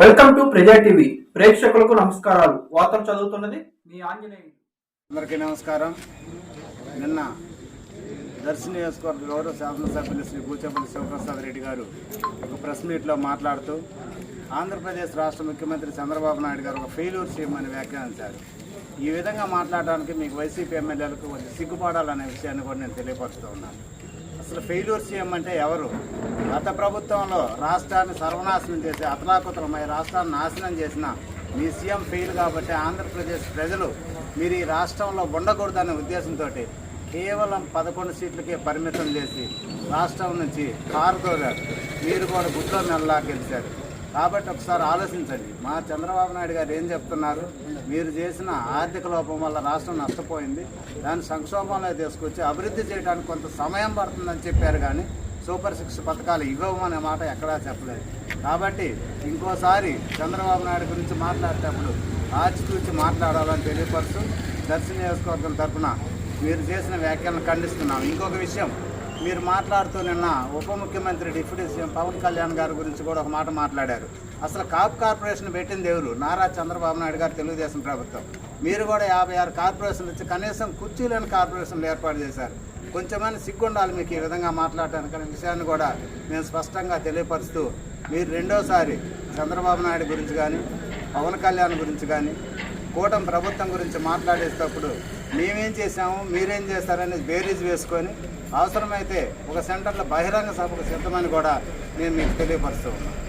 Welcome to ప్రజా TV. ప్రేక్షకులకు నమస్కారాలు. వార్తలు చదువుతున్నది మీ ఆంజనేయులు. అందరికీ నమస్కారం. నిన్న దర్శి నియోజకవర్గ గౌరవ శాసనసభ్యులు శ్రీ బూచపల్లి శివప్రసాద్ రెడ్డి గారు ఒక ప్రెస్ మీట్లో మాట్లాడుతూ ఆంధ్రప్రదేశ్ రాష్ట్ర ముఖ్యమంత్రి చంద్రబాబు నాయుడు గారు ఒక ఫెయిల్యూర్ చేయమని వ్యాఖ్యానించారు ఈ విధంగా మాట్లాడడానికి మీకు వైసీపీ ఎమ్మెల్యేలకు కొంచెం సిగ్గుపడాలనే విషయాన్ని కూడా నేను తెలియపరుస్తూ ఉన్నాను. అసలు ఫెయిల్యూర్ సీఎం అంటే ఎవరు? గత ప్రభుత్వంలో రాష్ట్రాన్ని సర్వనాశనం చేసి అతలాకుతలమై రాష్ట్రాన్ని నాశనం చేసిన మీ సీఎం ఫెయిల్ కాబట్టి ఆంధ్రప్రదేశ్ ప్రజలు మీరు ఈ రాష్ట్రంలో ఉండకూడదనే ఉద్దేశంతో కేవలం పదకొండు సీట్లకే పరిమితం చేసి రాష్ట్రం నుంచి కారుతోగారు మీరు కూడా గుట్లో నెలలా గెలిచారు. కాబట్టి ఒకసారి ఆలోచించండి. మా చంద్రబాబు నాయుడు గారు ఏం చెప్తున్నారు? మీరు చేసిన ఆర్థిక లోపం వల్ల రాష్ట్రం నష్టపోయింది. దాన్ని సంక్షోభంలో తీసుకొచ్చి అభివృద్ధి చేయడానికి కొంత సమయం పడుతుందని చెప్పారు కానీ సూపర్ సిక్స్ పథకాలు ఇవ్వమనే మాట ఎక్కడా చెప్పలేదు. కాబట్టి ఇంకోసారి చంద్రబాబు నాయుడు గురించి మాట్లాడేటప్పుడు ఆచితూచి మాట్లాడాలని తెలియపరుస్తూ దర్శన నియోజకవర్గం తరఫున మీరు చేసిన వ్యాఖ్యలను ఖండిస్తున్నాం. ఇంకొక విషయం మీరు మాట్లాడుతూ నిన్న ఉప ముఖ్యమంత్రి డిప్యూటీ సీఎం పవన్ కళ్యాణ్ గారి గురించి కూడా ఒక మాట మాట్లాడారు. అసలు కాప్ కార్పొరేషన్ పెట్టింది ఎవరు? నారా చంద్రబాబు నాయుడు గారు తెలుగుదేశం ప్రభుత్వం. మీరు కూడా యాభై ఆరు కార్పొరేషన్లు ఇచ్చి కనీసం కుర్చీలేని కార్పొరేషన్లు ఏర్పాటు చేశారు. కొంచెమైనా సిగ్గుండాలి మీకు ఈ విధంగా మాట్లాడటానికి అనే విషయాన్ని కూడా మేము స్పష్టంగా తెలియపరుస్తూ మీరు రెండోసారి చంద్రబాబు నాయుడు గురించి కానీ పవన్ కళ్యాణ్ గురించి కానీ కూటమి ప్రభుత్వం గురించి మాట్లాడేటప్పుడు మేమేం చేసాము మీరేం చేస్తారనేది బేరీజ్ వేసుకొని అవసరమైతే ఒక సెంటర్లో బహిరంగ సభకు సిద్ధమని కూడా నేను మీకు తెలియపరుస్తూ ఉన్నాను.